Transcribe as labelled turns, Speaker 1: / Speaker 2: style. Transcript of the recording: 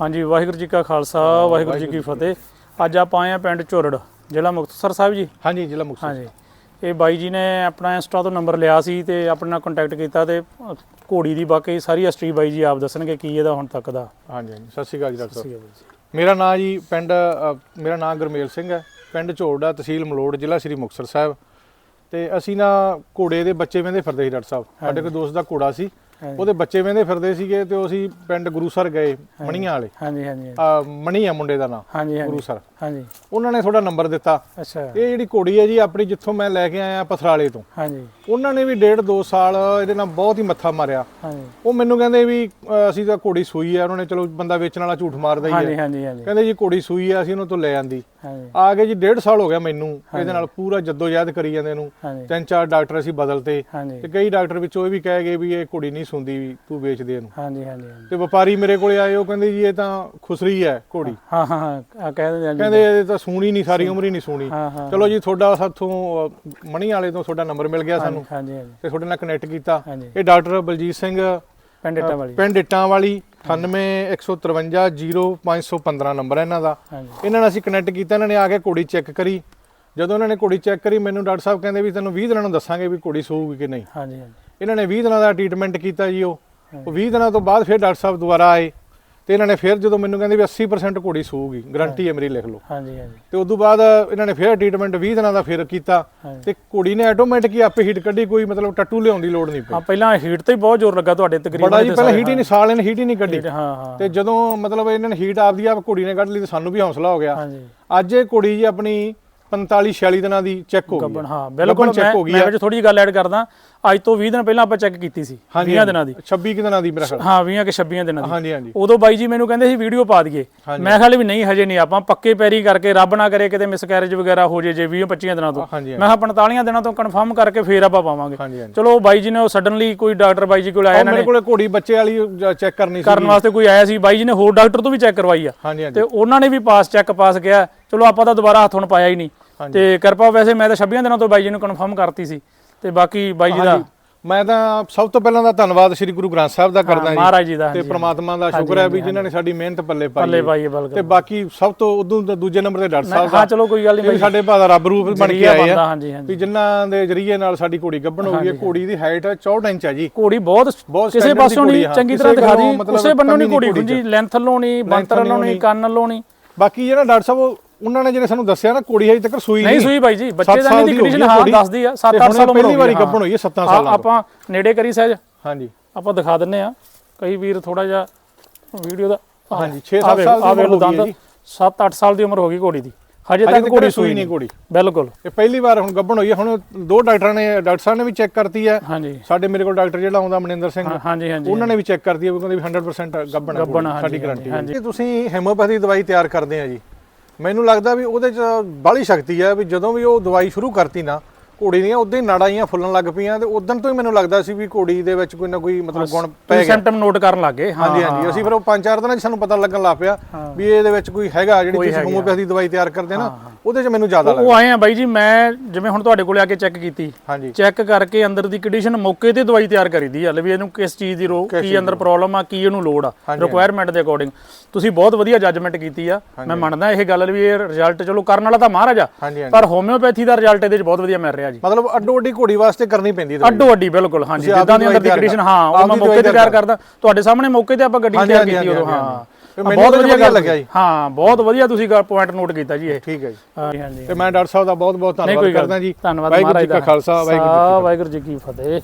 Speaker 1: ਹਾਂਜੀ ਵਾਹਿਗੁਰੂ ਜੀ ਕਾ ਖਾਲਸਾ ਵਾਹਿਗੁਰੂ ਜੀ ਕੀ ਫਤਿਹ। ਅੱਜ ਆਪਾਂ ਆਏ ਆ ਪਿੰਡ ਝੋਰੜ ਜ਼ਿਲ੍ਹਾ ਮੁਕਤਸਰ ਸਾਹਿਬ ਜੀ।
Speaker 2: ਹਾਂਜੀ ਜ਼ਿਲ੍ਹਾ ਮੁਕਤਸਰ।
Speaker 1: ਹਾਂਜੀ। ਇਹ ਬਾਈ ਜੀ ਨੇ ਆਪਣਾ ਇੰਸਟਾ ਤੋਂ ਨੰਬਰ ਲਿਆ ਸੀ ਤੇ ਆਪਣੇ ਨਾਲ ਕੰਟੈਕਟ ਕੀਤਾ ਤੇ ਘੋੜੀ ਦੀ ਬਾਕੀ ਸਾਰੀ ਹਿਸਟਰੀ ਬਾਈ ਜੀ ਆਪ ਦੱਸਣਗੇ ਕੀ ਇਹਦਾ ਹੁਣ ਤੱਕ ਦਾ।
Speaker 2: ਹਾਂਜੀ ਹਾਂਜੀ। ਸਤਿ ਸ਼੍ਰੀ ਅਕਾਲ ਜੀ ਡਾਕਟਰ। ਸਾਹਿਬ। ਮੇਰਾ ਨਾਮ ਜੀ ਪਿੰਡ ਮੇਰਾ ਨਾਮ ਗੁਰਮੇਲ ਸਿੰਘ ਹੈ। ਪਿੰਡ ਝੋੜਾ ਤਹਿਸੀਲ ਮਲੋੜ ਜ਼ਿਲ੍ਹਾ ਸ੍ਰੀ ਮੁਕਤਸਰ ਸਾਹਿਬ। ਤੇ ਅਸੀਂ ਨਾ ਘੋੜੇ ਦੇ ਬੱਚੇ ਵੰਦੇ ਫਿਰਦੇ ਸੀ ਡਾਕਟਰ ਸਾਹਿਬ। ਸਾਡੇ ਕੋਲ ਦੋਸਤ ਦਾ ਘੋੜਾ ਸੀ। ਉਹਦੇ ਬੱਚੇ ਵੰਦੇ ਫਿਰਦੇ ਸੀਗੇ ਤੇ ਉਹ ਅਸੀਂ ਪਿੰਡ ਗੁਰੂਸਰ ਗਏ ਮਣੀਆਂ ਵਾਲੇ।
Speaker 1: ਹਾਂਜੀ ਹਾਂਜੀ
Speaker 2: ਅ, ਮਣੀ ਆ ਮੁੰਡੇ ਦਾ ਨਾਮ
Speaker 1: ਹਾਂਜੀ ਹਾਂਜੀ।
Speaker 2: ਗੁਰੂਸਰ
Speaker 1: ਹਾਂਜੀ।
Speaker 2: ਉਹਨਾਂ ਨੇ ਤੁਹਾਡਾ ਨੰਬਰ ਦਿੱਤਾ।
Speaker 1: ਅੱਛਾ।
Speaker 2: ਇਹ ਜਿਹੜੀ ਘੋੜੀ ਹੈ ਜੀ ਆਪਣੀ ਜਿੱਥੋਂ ਮੈਂ ਲੈ ਕੇ ਆਇਆ ਪਥਰਾਲੇ ਤੋਂ।
Speaker 1: ਹਾਂਜੀ।
Speaker 2: ਉਹਨਾਂ ਨੇ ਵੀ ਡੇਢ ਦੋ ਸਾਲ ਇਹਦੇ ਨਾਲ ਬਹੁਤ ਹੀ ਮੱਥਾ ਮਾਰਿਆ।
Speaker 1: ਹਾਂਜੀ।
Speaker 2: ਉਹ ਮੈਨੂੰ ਕਹਿੰਦੇ ਵੀ ਅਸੀਂ ਤਾਂ ਘੋੜੀ ਸੂਈ ਆ ਉਹਨਾਂ ਨੇ ਚਲੋ ਬੰਦਾ ਵੇਚਣ ਵਾਲਾ ਝੂਠ ਮਾਰਦਾ ਹੀ
Speaker 1: ਹਾਂਜੀ
Speaker 2: ਹੈ
Speaker 1: ਹਾਂਜੀ ਹਾਂਜੀ।
Speaker 2: ਕਹਿੰਦੇ ਜੀ ਘੋੜੀ ਸੂਈ ਆ ਅਸੀਂ ਉਹਨੂੰ ਤੋਂ ਲੈ ਆਂਦੀ।
Speaker 1: ਹਾਂਜੀ।
Speaker 2: ਆ ਗਏ ਜੀ ਡੇਢ ਸਾਲ ਹੋ ਗਿਆ ਮੈਨੂੰ ਇਹਦੇ ਨਾਲ ਪੂਰਾ ਜੱਦੋ-ਜਹਿਦ ਕਰੀ ਜਾਂਦੇ ਨੂੰ।
Speaker 1: ਹਾਂਜੀ।
Speaker 2: ਤਿੰਨ ਚਾਰ ਡਾਕਟਰ ਅਸੀਂ ਬਦਲਤੇ।
Speaker 1: ਹਾਂਜੀ।
Speaker 2: ਤੇ ਕਈ ਡਾਕਟਰ ਵਿੱਚੋਂ ਇਹ ਵੀ ਕਹਿ ਗਏ ਵੀ ਇਹ ਕੁੜੀ ਨਹੀਂ ਸੁੰਦੀ ਵੀ ਤੂੰ ਵੇਚ ਦੇ ਇਹਨੂੰ।
Speaker 1: ਹਾਂਜੀ ਹਾਂਜੀ ਹਾਂਜੀ।
Speaker 2: ਤੇ ਵਪਾਰੀ ਮੇਰੇ ਕੋਲੇ ਆਏ ਉਹ ਕਹਿੰਦੇ ਜੀ ਇਹ ਤਾਂ ਖੁਸਰੀ ਹੈ ਘੋੜੀ।
Speaker 1: ਹਾਂ ਹਾਂ ਹਾਂ। ਆ ਕਹਿ ਦਿੰਦੇ ਹਾਂਜੀ
Speaker 2: ਕਹਿੰਦੇ ਇਹ ਤਾਂ ਸੂਣੀ ਨਹੀਂ ਸਾਰੀ ਉਮਰ ਹੀ ਨਹੀਂ ਸੂਣੀ।
Speaker 1: ਹਾਂ ਹਾਂ।
Speaker 2: ਚਲੋ ਜੀ ਤੁਹਾਡਾ ਸਾਥੋਂ ਅ, ਮਣੀ ਵਾਲੇ ਤੋਂ ਤੁਹਾਡਾ ਨੰਬਰ ਮਿਲ ਗਿਆ ਸਾਨੂੰ।
Speaker 1: ਹਾਂਜੀ ਹਾਂਜੀ
Speaker 2: ਤੇ ਤੁਹਾਡੇ ਨਾਲ ਕਨੈਕਟ ਕੀਤਾ।
Speaker 1: ਹਾਂਜੀ।
Speaker 2: ਇਹ ਡਾਕਟਰ ਬਲਜੀਤ ਸਿੰਘ
Speaker 1: ਪਿੰਡ ਇੱਟਾਂ ਵਾਲੀ।
Speaker 2: ਪਿੰਡ ਇੱਟਾਂ ਵਾਲੀ 9815500515 ਨੰਬਰ ਹੈ ਇਹਨਾਂ ਦਾ।
Speaker 1: ਹਾਂਜੀ।
Speaker 2: ਇਹਨਾਂ ਨਾਲ ਅਸੀਂ ਕਨੈਕਟ ਕੀਤਾ ਇਹਨਾਂ ਨੇ ਆ ਕੇ ਘੋੜੀ ਚੈੱਕ ਕਰੀ। ਜਦੋਂ ਇਹਨਾਂ ਨੇ ਘੋੜੀ ਚੈੱਕ ਕਰੀ ਮੈਨੂੰ ਡਾਕਟਰ ਸਾਹਿਬ ਕਹਿੰਦੇ ਵੀ ਤੈਨੂੰ 20 ਦਿਨਾਂ ਨੂੰ ਦੱਸਾਂਗੇ ਵੀ ਘੋੜੀ ਸੂਊਗੀ ਕਿ ਨਹੀਂ।
Speaker 1: ਹਾਂਜੀ ਹਾਂਜੀ।
Speaker 2: ਇਹਨਾਂ ਨੇ 20 ਦਿਨਾਂ ਦਾ ਟ੍ਰੀਟਮੈਂਟ ਕੀਤਾ ਜੀ ਉਹ। ਉਹ 20 ਦਿਨਾਂ ਤੋਂ ਬਾਅਦ ਫਿਰ ਡਾਕਟਰ ਸਾਹਿਬ ਦੁਬਾਰਾ ਆਏ। ਤੇ ਇਹਨਾਂ ਨੇ ਫਿਰ ਜਦੋਂ ਮੈਨੂੰ ਕਹਿੰਦੇ ਵੀ 80% ਘੋੜੀ ਸੂਊਗੀ ਗਰੰਟੀ ਹੈ ਮੇਰੀ ਲਿਖ ਲਓ।
Speaker 1: ਹਾਂਜੀ ਹਾਂਜੀ।
Speaker 2: ਤੇ ਉਦੋਂ ਬਾਅਦ ਇਹਨਾਂ ਨੇ ਫਿਰ ਟ੍ਰੀਟਮੈਂਟ 20 ਦਿਨਾਂ ਦਾ ਫਿਰ ਕੀਤਾ। ਤੇ ਘੋੜੀ ਨੇ ਆਟੋਮੈਟਿਕ ਹੀ ਆਪੇ ਹੀਟ ਕੱਢੀ ਕੋਈ ਮਤਲਬ ਟੱਟੂ ਲਿਆਉਣ ਦੀ ਲੋੜ ਨਹੀਂ ਪਈ।
Speaker 1: ਹਾਂ ਪਹਿਲਾਂ ਹੀਟ ਤੇ ਹੀ ਬਹੁਤ ਜ਼ੋਰ ਲੱਗਾ ਤੁਹਾਡੇ ਤਕਰੀਬਨ
Speaker 2: ਬੜਾ ਜੀ ਪਹਿਲਾਂ ਹੀਟ ਹੀ ਨਹੀਂ ਸਾਲ ਨੇ ਹੀਟ ਹੀ ਨਹੀਂ ਕੱਢੀ।
Speaker 1: ਹਾਂ ਹਾਂ
Speaker 2: ਤੇ ਜਦੋਂ ਮਤਲਬ ਇਹਨਾਂ ਨੇ ਹੀਟ ਆਪਦੀ ਆਪ ਘੋੜੀ ਨੇ ਕੱਢ ਲਈ ਤੇ ਸਾਨੂੰ ਵੀ ਹੌਸਲਾ ਹੋ ਗਿਆ।
Speaker 1: ਹਾਂਜੀ।
Speaker 2: ਅੱਜ ਇਹ ਕੁੜੀ ਜੀ ਆਪਣੀ 45 46 ਦਿਨਾਂ ਦੀ ਚੈੱਕ ਹੋ ਗਈ
Speaker 1: ਗੱਬਣ
Speaker 2: ਹੈ।
Speaker 1: ਹਾਂ ਬਿਲਕੁਲ
Speaker 2: ਗੱਭਣ check ਹੋ ਗਈ
Speaker 1: ਮੈਂ
Speaker 2: ਹੈ।
Speaker 1: ਵਿੱਚ ਥੋੜੀ ਜਿਹੀ ਗੱਲ ਐਡ ਕਰਦਾ ਅੱਜ ਤੋਂ 20 ਦਿਨ ਪਹਿਲਾਂ ਆਪਾਂ ਚੈੱਕ ਕੀਤੀ ਸੀ 20 ਦਿਨਾਂ ਦੀ।
Speaker 2: 26 ਕੁ ਦਿਨਾਂ ਦੀ ਮੇਰਾ ਖਿਆਲ।
Speaker 1: ਹਾਂ 20 ਕਿ 26 ਦਿਨਾਂ ਦੀ।
Speaker 2: ਹਾਂਜੀ ਹਾਂਜੀ।
Speaker 1: ਉਦੋਂ ਬਾਈ ਜੀ ਮੈਨੂੰ ਕਹਿੰਦੇ ਸੀ ਵੀਡੀਓ ਪਾ ਦਈਏ। ਮੈਂ ਖਿਆਲ ਵੀ ਨਹੀਂ ਹਜੇ ਨਹੀਂ ਆਪਾਂ ਪੱਕੇ ਪੈਰੀ ਕਰਕੇ ਰੱਬ ਨਾ ਕਰੇ ਕਿਤੇ ਮਿਸਕੈਰੇਜ ਵਗੈਰਾ ਹੋ ਜੇ ਜੇ 20 25 ਦਿਨਾਂ ਤੋਂ।
Speaker 2: ਹਾਂਜੀ
Speaker 1: ਮੈਂ ਕਿਹਾ 45 ਦਿਨਾਂ ਤੋਂ ਕਨਫਰਮ ਕਰਕੇ ਫੇਰ ਆਪਾਂ ਪਾਵਾਂਗੇ।
Speaker 2: ਹਾਂਜੀ ਹਾਂਜੀ।
Speaker 1: ਚਲੋ ਬਾਈ ਜੀ ਨੇ ਉਹ ਸਡਨਲੀ ਕੋਈ ਡਾਕਟਰ ਬਾਈ ਜੀ ਕੋਲ ਆਇਆ
Speaker 2: ਉਹ
Speaker 1: ਇਹਨਾਂ
Speaker 2: ਮੇਰੇ
Speaker 1: ਨੇ।
Speaker 2: ਕੋਲੇ ਘੋੜੀ ਬੱਚੇ ਵਾਲੀ ਚੈੱਕ ਕਰਨੀ ਸੀ
Speaker 1: ਕਰਨ ਵਾਸਤੇ ਕੋਈ ਆਇਆ ਸੀ ਬਾਈ ਜੀ ਨੇ ਹੋਰ ਡਾਕਟਰ ਤੋਂ ਵੀ ਚੈੱਕ ਕਰਵਾਈ ਆ।
Speaker 2: ਹਾਂਜੀ ਹਾਂਜੀ।
Speaker 1: ਤੇ ਉਹਨਾਂ ਨੇ ਵੀ ਪਾਸ ਚੈੱਕ ਪਾਸ ਗਿਆ ਚਲੋ ਆਪਾਂ ਤਾਂ ਦੁਬਾਰਾ ਹੱਥ ਪਾਇਆ ਹੀ ਨਹੀਂ। ਤੇ ਕਿਰਪਾ ਵੈਸੇ ਮੈਂ ਤਾਂ 26 ਦਿਨਾਂ ਤੋਂ ਬਾਈ ਜੀ ਨੂੰ ਕਨਫਰਮ ਕਰਤੀ ਸੀ। ਤੇ ਬਾਕੀ ਬਾਈ ਜੀ ਦਾ
Speaker 2: ਮੈਂ ਤਾਂ ਸਭ ਤੋਂ ਪਹਿਲਾਂ ਦਾ ਧੰਨਵਾਦ ਸ੍ਰੀ ਗੁਰੂ ਗ੍ਰੰਥ ਸਾਹਿਬ ਦਾ ਕਰਦਾ ਜੀ।
Speaker 1: ਮਹਾਰਾਜ ਜੀ ਦਾ
Speaker 2: ਤੇ ਪ੍ਰਮਾਤਮਾ ਦਾ ਸ਼ੁਕਰ ਹੈ ਵੀ ਜਿਨ੍ਹਾਂ ਨੇ ਸਾਡੀ ਮਿਹਨਤ ਪੱਲੇ ਪਾਈ
Speaker 1: ਪੱਲੇ
Speaker 2: ਹੈ। ਤੇ ਬਾਕੀ ਸਭ ਤੋਂ ਉਦੋਂ ਦਾ ਦੂਜੇ ਨੰਬਰ ਤੇ ਡਾਕਟਰ ਸਾਹਿਬ
Speaker 1: ਹਾਂ
Speaker 2: ਦਾ
Speaker 1: ਚਲੋ ਕੋਈ ਗੱਲ ਨਹੀਂ
Speaker 2: ਸਾਡੇ ਭਾਅ ਦਾ ਰੱਬ ਰੂਪ ਬਣ ਕੇ ਆਏ ਆ। ਵੀ ਜਿਨ੍ਹਾਂ ਦੇ ਜਰੀਏ ਨਾਲ ਸਾਡੀ ਘੋੜੀ ਗੱਭਣ ਹੋ ਗਈ ਹੈ। ਘੋੜੀ ਦੀ ਹਾਈਟ 64 ਇੰਚ ਹੈ ਜੀ।
Speaker 1: ਘੋੜੀ ਬਹੁਤ ਕਿਸੇ ਪਾਸੋਂ ਨਹੀਂ
Speaker 2: ਹਾਂ।
Speaker 1: ਚੰਗੀ ਤਰ੍ਹਾਂ ਦਿਖਾ ਦੀ ਉਸੇ ਬੰਨੋਂ ਨਹੀਂ ਘੋੜੀ ਹੁੰਦੀ। ਲੈਂਥ ਨਹੀਂ ਬੰਤਰ ਨਹੀਂ ਕੰਨ ਨਹੀਂ
Speaker 2: ਬਾਕੀ ਜਿਹੜਾ ਡਾਕਟਰ ਸਾਹਿਬ ਉਹਨਾਂ ਨੇ ਜਿਹਨੇ ਸਾਨੂੰ ਦੱਸਿਆ ਨਾ ਕੁੜੀ ਹਜੇ ਤੱਕ ਸੂਈ
Speaker 1: ਨਹੀਂ ਸੂਈ ਬਾਈ ਜੀ ਬੱਚੇ ਦਾ
Speaker 2: ਦੀ
Speaker 1: ਕੰਡੀਸ਼ਨ ਹਾਂ। ਦੱਸਦੀ ਆ 7-8
Speaker 2: ਹੁਣ
Speaker 1: ਸਾਲ ਉਮਰ
Speaker 2: ਪਹਿਲੀ ਵਾਰੀ ਗੱਭਣ ਹੋਈ ਹੈ 7
Speaker 1: ਹਾਂ,
Speaker 2: ਸਾਲਾਂ
Speaker 1: ਆਪਾਂ ਨੇੜੇ ਕਰੀ ਸਹਿਜ।
Speaker 2: ਹਾਂਜੀ।
Speaker 1: ਆਪਾਂ ਦਿਖਾ ਦਿੰਨੇ ਆ। ਕਈ ਵੀਰ ਥੋੜਾ ਜਿਹਾ ਵੀਡੀਓ ਦਾ
Speaker 2: ਹਾਂਜੀ 6-7 ਸਾਲ ਦੀ ਉਮਰ ਹੋ ਗਈ ਹੈ ਜੀ।
Speaker 1: 7-8 ਸਾਲ ਦੀ ਉਮਰ ਹੋ ਗਈ ਘੋੜੀ ਦੀ। ਹਜੇ ਤੱਕ ਘੋੜੀ
Speaker 2: ਸੂਈ ਨਹੀਂ ਘੋੜੀ।
Speaker 1: ਬਿਲਕੁਲ।
Speaker 2: ਇਹ ਪਹਿਲੀ ਵਾਰ ਹੁਣ ਗੱਭਣ ਹੋਈ ਹੈ। ਹੁਣ ਦੋ ਡਾਕਟਰਾਂ ਨੇ ਡਾਕਟਰ ਸਾਹਿਬ ਨੇ ਵੀ ਚੈੱਕ ਕਰਤੀ ਹੈ।
Speaker 1: ਹਾਂਜੀ।
Speaker 2: ਸਾਡੇ ਮੇਰੇ ਕੋਲ ਡਾਕਟਰ ਜਿਹੜਾ ਆਉਂਦਾ ਮਨਿੰਦਰ ਸਿੰਘ
Speaker 1: ਹਾਂਜੀ ਹਾਂਜੀ
Speaker 2: ਉਹਨਾਂ ਨੇ ਵੀ ਚੈੱਕ ਕਰਤੀ ਹੈ ਉਹ ਕਹਿੰਦੇ ਵੀ 100% ਗੱਭਣ ਹੈ ਸਾਡੀ ਗਾਰੰਟੀ ਹੈ। ਜੀ ਤੁਸੀਂ ਹੈਮੋਪੈਥੀ ਦਵਾਈ ਤਿਆਰ ਕਰਦੇ ਆ ਜੀ। ਮੈਨੂੰ ਲੱਗਦਾ ਵੀ ਉਹਦੇ ਚ ਬਾਹਲੀ ਸ਼ਕਤੀ ਹੈ ਵੀ ਜਦੋਂ ਵੀ ਉਹ ਦਵਾਈ ਸ਼ੁਰੂ ਕਰਤੀ ਨਾ ਘੋੜੀ ਦੀਆਂ ਉਦੋਂ ਹੀ ਨਾੜਾਂ ਜਿਹੀਆਂ ਫੁੱਲਣ ਲੱਗ ਪਈਆਂ ਤੇ ਉਦੋਂ ਤੋਂ ਹੀ ਮੈਨੂੰ ਲੱਗਦਾ ਸੀ ਵੀ ਘੋੜੀ ਦੇ ਵਿੱਚ ਕੋਈ ਨਾ ਕੋਈ ਮਤਲਬ ਗੁਣ ਪੈ ਗਿਆ।
Speaker 1: ਸਿੰਪਟਮ ਨੋਟ ਕਰਨ ਲੱਗੇ
Speaker 2: ਹਾਂਜੀ ਹਾਂਜੀ। ਅਸੀਂ ਫਿਰ ਉਹ ਪੰਜ ਚਾਰ ਦਿਨਾਂ 'ਚ ਸਾਨੂੰ ਪਤਾ ਲੱਗਣ ਲੱਗ ਪਿਆ ਵੀ ਇਹਦੇ ਵਿੱਚ ਕੋਈ ਹੈਗਾ ਜਿਹੜੀ ਤੁਸੀਂ ਹੋਮੋਪੈਥੀ ਦਵਾਈ ਤਿਆਰ ਕਰਦੇ ਆ ਨਾ ਉਹਦੇ 'ਚ ਮੈਨੂੰ ਜ਼ਿਆਦਾ ਲੱਗਦਾ।
Speaker 1: ਉਹ ਆਏ ਆ ਬਾਈ ਜੀ ਮੈਂ ਜਿਵੇਂ ਹੁਣ ਤੁਹਾਡੇ ਕੋਲੇ ਆ ਕੇ ਚੈੱਕ ਕੀਤੀ
Speaker 2: ਹਾਂਜੀ।
Speaker 1: ਚੈੱਕ ਕਰਕੇ ਅੰਦਰ ਦੀ ਕੰਡੀਸ਼ਨ ਮੌਕੇ ਤੇ ਦਵਾਈ ਤਿਆਰ ਕਰੀਦੀ ਆ ਲੈ ਵੀ ਇਹਨੂੰ ਕਿਸ ਚੀਜ਼ ਦੀ ਰੋ ਕੀ ਅੰਦਰ ਪ੍ਰੋਬਲਮ ਆ ਕੀ ਇਹਨੂੰ ਲੋੜ ਆ ਰਿਕੁਆਇਰਮੈਂਟ ਦੇ ਅਕੋਰਡਿੰਗ ਤੁਸੀਂ ਬਹੁਤ ਵਧੀਆ ਜੱਜਮੈਂਟ ਕੀਤੀ ਆ ਮੈਂ ਮੰਨਦਾ ਇਹ ਗੱਲ ਵੀ ਇਹ ਰਿਜ਼ਲਟ ਚਲੋ ਕਰਨ ਵਾਲਾ ਤਾਂ ਮਹਾਰਾਜ ਪਰ ਹੋਮਿਓਪੈਥੀ ਦਾ ਰਿਜ਼ਲਟ ਇਹਦੇ ਵਿੱਚ ਬਹੁਤ ਵਧੀਆ ਮਿਲ ਰਿਹਾ ਜੀ।
Speaker 2: ਮਤਲਬ ਅੱਡੋ ਅੱਡੀ ਘੋੜੀ ਵਾਸਤੇ ਕਰਨੀ ਪੈਂਦੀ ਦਵਾਈ।
Speaker 1: ਅੱਡੋ ਅੱਡੀ ਬਿਲਕੁਲ ਹਾਂਜੀ। ਜਿੱਦਾਂ ਦੀ ਅੰਦਰ ਦੀ ਕੰਡੀਸ਼ਨ ਹਾਂ ਉਹ ਮੈਂ ਮੌਕੇ ਤੇ ਤਿਆਰ ਕਰਦਾ। ਤੁਹਾਡੇ ਸਾਹਮਣੇ ਮੌਕੇ ਤੇ ਆਪਾਂ ਗੱਡੀ ਤਿਆਰ ਕੀਤੀ ਉਦੋਂ ਹਾਂ। ਬਹੁਤ ਵਧੀਆ ਗੱਲ
Speaker 2: ਲੱਗਿਆ ਜੀ।
Speaker 1: ਹਾਂ ਬਹੁਤ ਵਧੀਆ ਤੁਸੀਂ ਪੁਆਇੰਟ ਨੋਟ ਕੀਤਾ ਜੀ ਇਹ।
Speaker 2: ਠੀਕ ਹੈ ਜੀ।
Speaker 1: ਹਾਂਜੀ।
Speaker 2: ਤੇ ਮੈਂ ਡਾਕਟਰ ਸਾਹਿਬ ਦਾ ਬਹੁਤ ਬਹੁਤ ਧੰਨਵਾਦ ਕਰਦਾ ਜੀ।
Speaker 1: ਧੰਨਵਾਦ
Speaker 2: ਵਾਹਿਗੁਰੂ ਜੀ ਕਾ
Speaker 1: ਦਾ।
Speaker 2: ਖਾਲਸਾ ਵਾਹਿਗੁਰੂ ਜੀ ਕੀ
Speaker 1: ਫਤਿਹ।